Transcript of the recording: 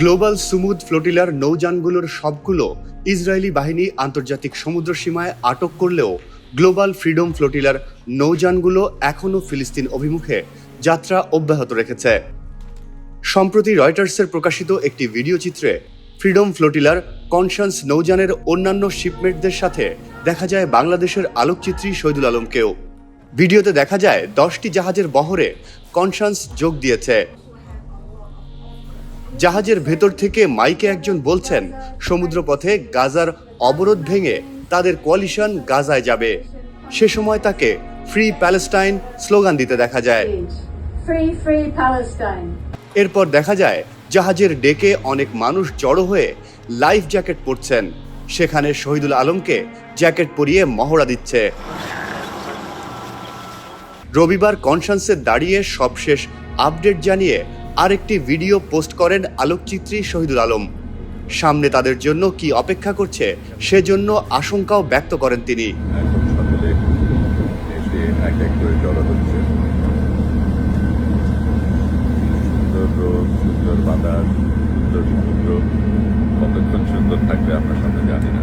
Global Sumud ফ্লোটিলার নৌযানগুলোর সবগুলো Israeli বাহিনী আন্তর্জাতিক সমুদ্র সীমায় আটক করলেও গ্লোবাল ফ্রিডম ফ্লোটিলার নৌযানগুলো এখনও ফিলিস্তিন অভিমুখে যাত্রা অব্যাহত রেখেছে। সম্প্রতি রয়টার্সের প্রকাশিত একটি ভিডিও চিত্রে ফ্রিডম ফ্লোটিলার কনসান্স নৌযানের অন্যান্য শিপমেটদের সাথে দেখা যায় বাংলাদেশের আলোকচিত্রী শহীদুল আলমকেও। ভিডিওতে দেখা যায় দশটি জাহাজের বহরে কনসান্স যোগ দিয়েছে। জাহাজের ভেতর থেকে মাইকে একজন বলছেন সমুদ্রপথে গাজার অবরোধ ভেঙে তাদের কোয়ালিশন গাজায় যাবে। সে সময় তাকে ফ্রি প্যালেস্টাইন স্লোগান দিতে দেখা যায়. এরপর দেখা যায় জাহাজের ডেকে অনেক মানুষ জড়ো হয়ে লাইফ জ্যাকেট পরছেন। সেখানে শহীদুল আলমকে জ্যাকেট পরিয়ে মহড়া দিচ্ছে। রবিবার কনসান্সে দাঁড়িয়ে সবশেষ আপডেট জানিয়ে আরেকটি ভিডিও পোস্ট করেন আলোকচিত্রী শহীদুল আলম। সামনে তাদের জন্য কি অপেক্ষা করছে, সেজন্য আশঙ্কাও ব্যক্ত করেন তিনি। সুন্দর বাতাস, সুন্দর সমুদ্র। কতক্ষণ সুন্দর থাকবে আমরা সামনে জানি না।